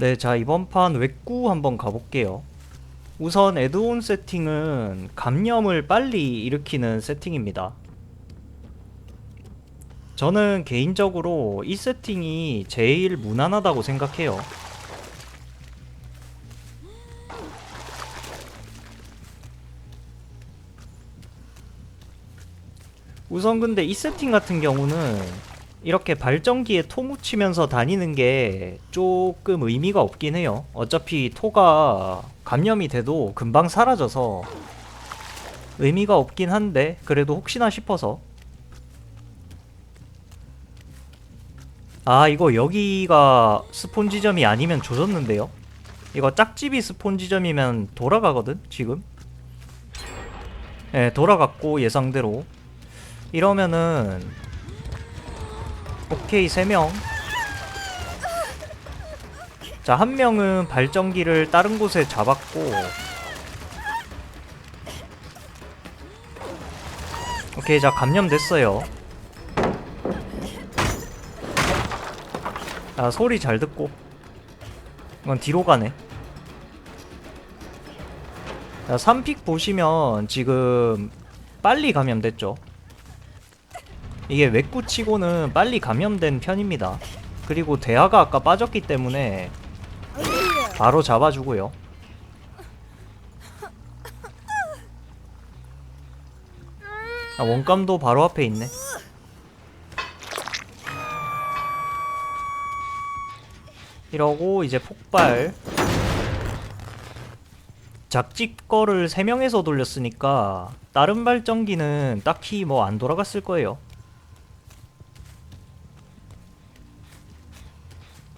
네, 자 이번 판 웹구 한번 가볼게요. 우선 에드온 세팅은 감염을 빨리 일으키는 세팅입니다. 저는 개인적으로 이 세팅이 제일 무난하다고 생각해요. 우선 근데 이 세팅 같은 경우는 이렇게 발전기에 토 묻히면서 다니는 게 조금 의미가 없긴 해요. 어차피 토가 감염이 돼도 금방 사라져서 의미가 없긴 한데 그래도 혹시나 싶어서. 아 이거 여기가 스폰 지점이 아니면 조졌는데요? 이거 짝집이 스폰 지점이면 돌아가거든 지금? 예 돌아갔고 예상대로. 이러면은 오케이 3명. 자 한 명은 발전기를 다른 곳에 잡았고. 오케이 자 감염됐어요. 아 소리 잘 듣고. 이건 뒤로 가네. 자 3픽 보시면 지금 빨리 감염됐죠 이게 외구치고는 빨리 감염된 편입니다. 그리고 대하가 아까 빠졌기 때문에 바로 잡아주고요. 아, 원감도 바로 앞에 있네. 이러고 이제 폭발. 작집 거를 3명에서 돌렸으니까 다른 발전기는 딱히 뭐 안 돌아갔을 거예요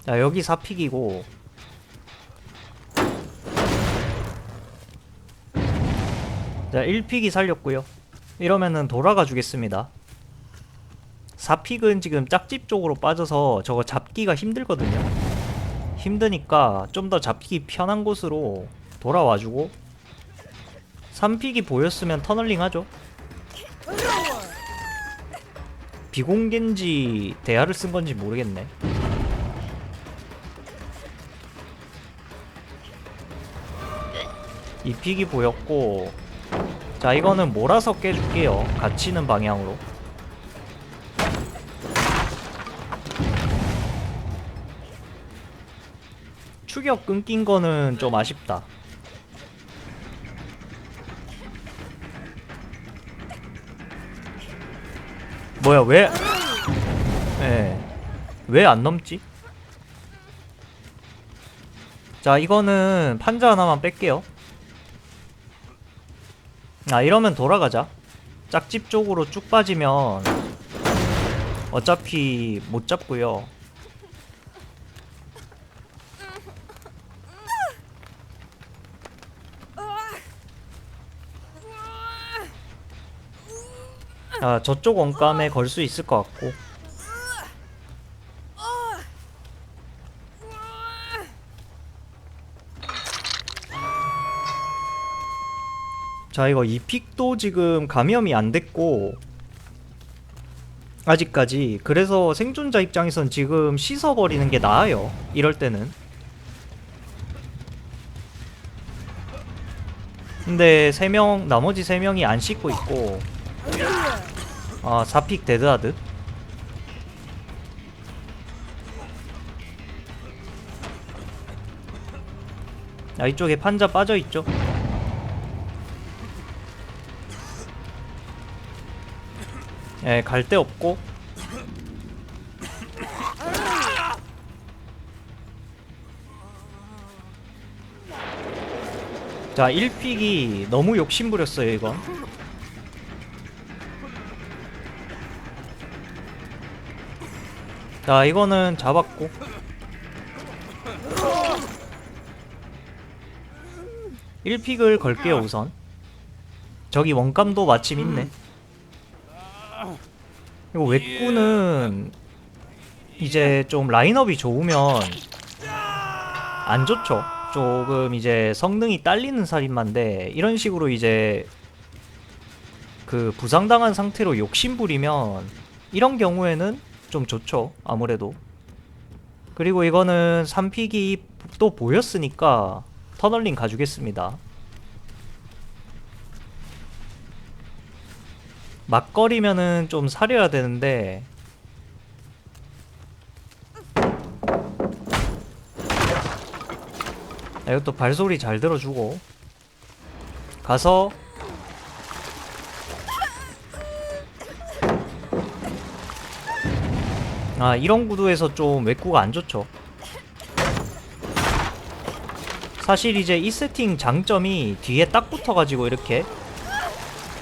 자 여기 4픽이고. 자 1픽이 살렸고요. 이러면은 돌아가 주겠습니다. 4픽은 지금 짝집 쪽으로 빠져서 저거 잡기가 힘들거든요. 힘드니까 좀 더 잡기 편한 곳으로 돌아와주고. 3픽이 보였으면 터널링 하죠. 비공개인지 대화를 쓴 건지 모르겠네 이 픽이 보였고 자 이거는 몰아서 깨줄게요. 갇히는 방향으로. 추격 끊긴 거는 좀 아쉽다. 뭐야 왜? 예. 왜 안 넘지? 자 이거는 판자 하나만 뺄게요 아 이러면 돌아가자. 짝집 쪽으로 쭉 빠지면 어차피 못 잡고요. 아 저쪽 원감에 걸 수 있을 것 같고 자 이거 이 픽도 지금 감염이 안 됐고 아직까지 그래서 생존자 입장에선 지금 씻어버리는 게 나아요. 이럴 때는. 근데 3명 나머지 3명이 안 씻고 있고. 아 4픽 데드하드? 아 이쪽에 판자 빠져있죠 예, 갈 데 없고. 자, 1픽이 너무 욕심부렸어요, 이건. 자, 이거는 잡았고. 일픽을 걸게요, 우선. 저기 원감도 마침 있네. 이거 웹구는 이제 좀 라인업이 좋으면 안 좋죠. 조금 이제 성능이 딸리는 살인마인데 이런 식으로 이제 그 부상당한 상태로 욕심부리면 이런 경우에는 좀 좋죠. 아무래도. 그리고 이거는 3픽이 또 보였으니까 터널링 가주겠습니다. 막거리면은 좀 사려야 되는데. 아, 이것도 발소리 잘 들어주고. 가서 아 이런 구도에서 좀 외구가 안 좋죠. 사실 이제 이 세팅 장점이 뒤에 딱 붙어가지고 이렇게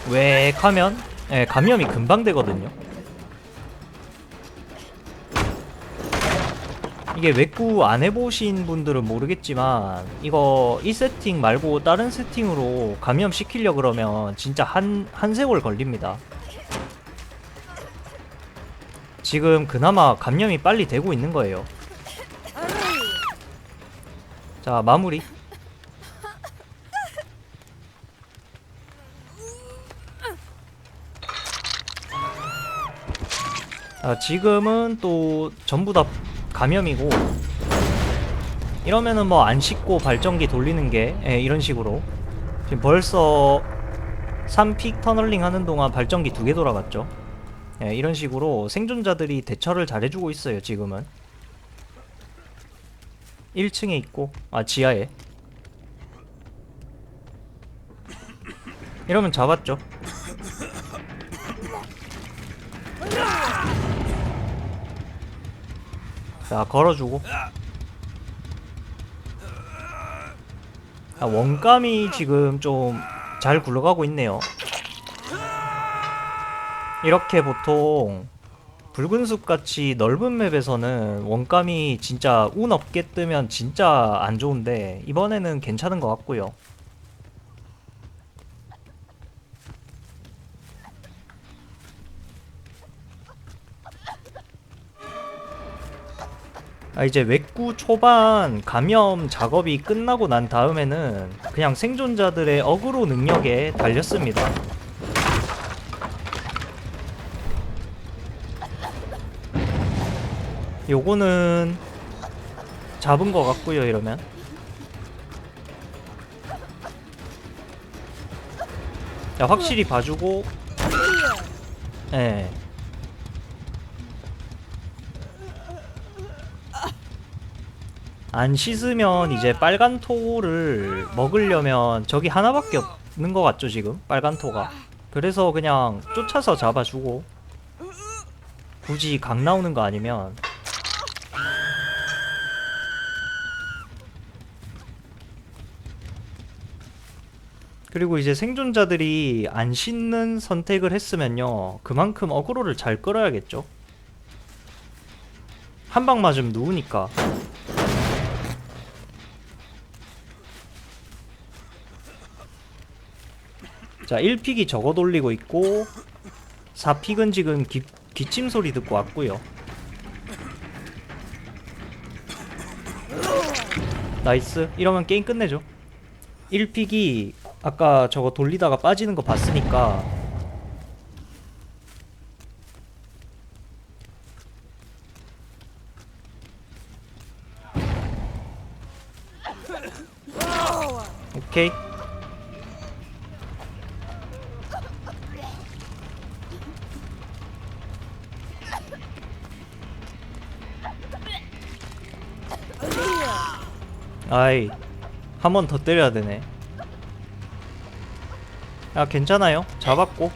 웩 하면 예, 감염이 금방 되거든요. 이게 외구 안 해보신 분들은 모르겠지만 이거 이 세팅 말고 다른 세팅으로 감염 시키려 그러면 진짜 한, 한 세월 걸립니다. 지금 그나마 감염이 빨리 되고 있는 거예요. 자 마무리 아, 지금은 또 전부 다 감염이고 이러면은 뭐 안 씻고 발전기 돌리는 게 예, 이런 식으로. 지금 벌써 3픽 터널링 하는 동안 발전기 두 개 돌아갔죠. 예, 이런 식으로 생존자들이 대처를 잘해주고 있어요 지금은. 1층에 있고 아 지하에. 이러면 잡았죠 자 걸어주고. 아, 원감이 지금 좀 잘 굴러가고 있네요. 이렇게 보통 붉은 숲 같이 넓은 맵에서는 원감이 진짜 운 없게 뜨면 진짜 안 좋은데 이번에는 괜찮은 것 같고요 아 이제 외구 초반 감염 작업이 끝나고 난 다음에는 그냥 생존자들의 어그로 능력에 달렸습니다. 요거는 잡은 것 같고요 이러면. 자 확실히 봐주고. 예 안 씻으면 이제 빨간 토를 먹으려면 저기 하나밖에 없는 것 같죠 지금? 빨간 토가. 그래서 그냥 쫓아서 잡아주고 굳이 강 나오는 거 아니면. 그리고 이제 생존자들이 안 씻는 선택을 했으면요 그만큼 어그로를 잘 끌어야겠죠? 한 방 맞으면 누우니까 자 1픽이 저거 돌리고 있고 4픽은 지금 기, 기침 소리 듣고 왔고요. 나이스. 이러면 게임 끝내죠. 1픽이 아까 저거 돌리다가 빠지는 거 봤으니까 오케이 아이 한 번 더 때려야 되네. 야 괜찮아요. 잡았고.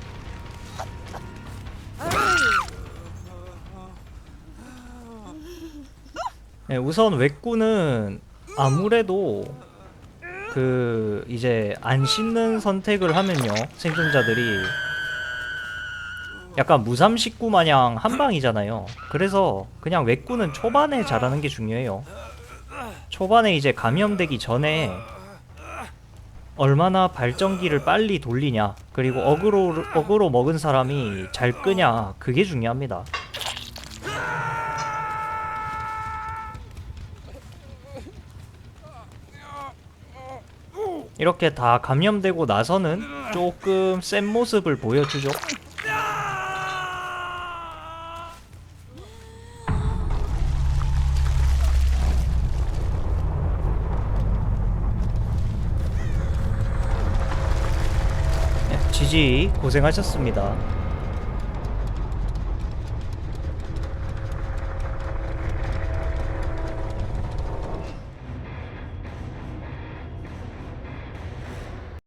네, 우선 외꾸는 아무래도 그 이제 안 씻는 선택을 하면요 생존자들이 약간 무삼 식구 마냥 한 방이잖아요. 그래서 그냥 외꾸는 초반에 잘하는 게 중요해요 초반에 이제 감염되기 전에 얼마나 발전기를 빨리 돌리냐 그리고 어그로 어그로 먹은 사람이 잘 끄냐 그게 중요합니다. 이렇게 다 감염되고 나서는 조금 센 모습을 보여주죠. 지지 고생하셨습니다.